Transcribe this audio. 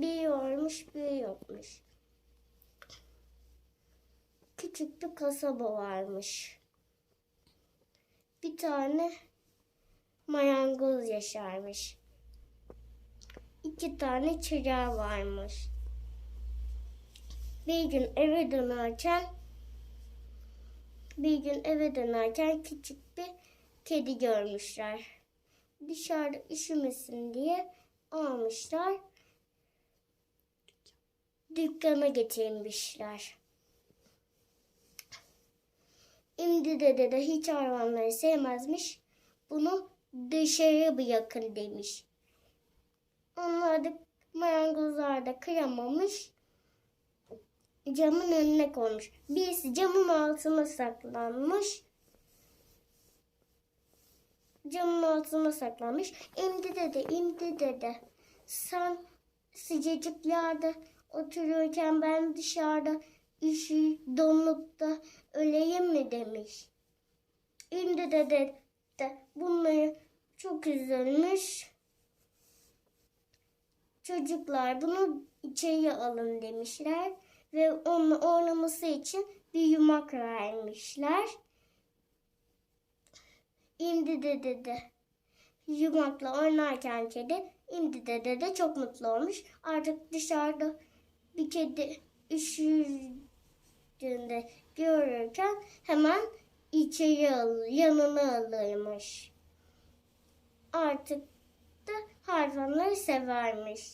Bir varmış bir yokmuş. Küçük bir kasaba varmış. Bir tane marangoz yaşarmış. İki tane çırağı varmış. Bir gün eve dönerken bir gün eve dönerken küçük bir kedi görmüşler. Dışarıda üşümesin diye almışlar. Dükkana getirmişler. İmdi dede de hiç hayvanları sevmezmiş. Bunu dışarı bırakın demiş. Onlar da marangozlar da kıramamış. Camın önüne koymuş. Birisi camın altına saklanmış. Camın altına saklanmış. İmdi dede, imdi dede. Sen sıcacık yerde otururken ben dışarıda üşü donup da öleyim mi demiş. İmdi dede de bunları çok üzülmüş. Çocuklar bunu içeri alın demişler ve onunla oynaması için bir yumak vermişler. Dede de yumakla oynarken kedi dede de çok mutlu olmuş. Artık dışarıda bir kedi üşüdüğünde görürken hemen içeri al, yanına alırmış. Artık da hayvanları severmiş.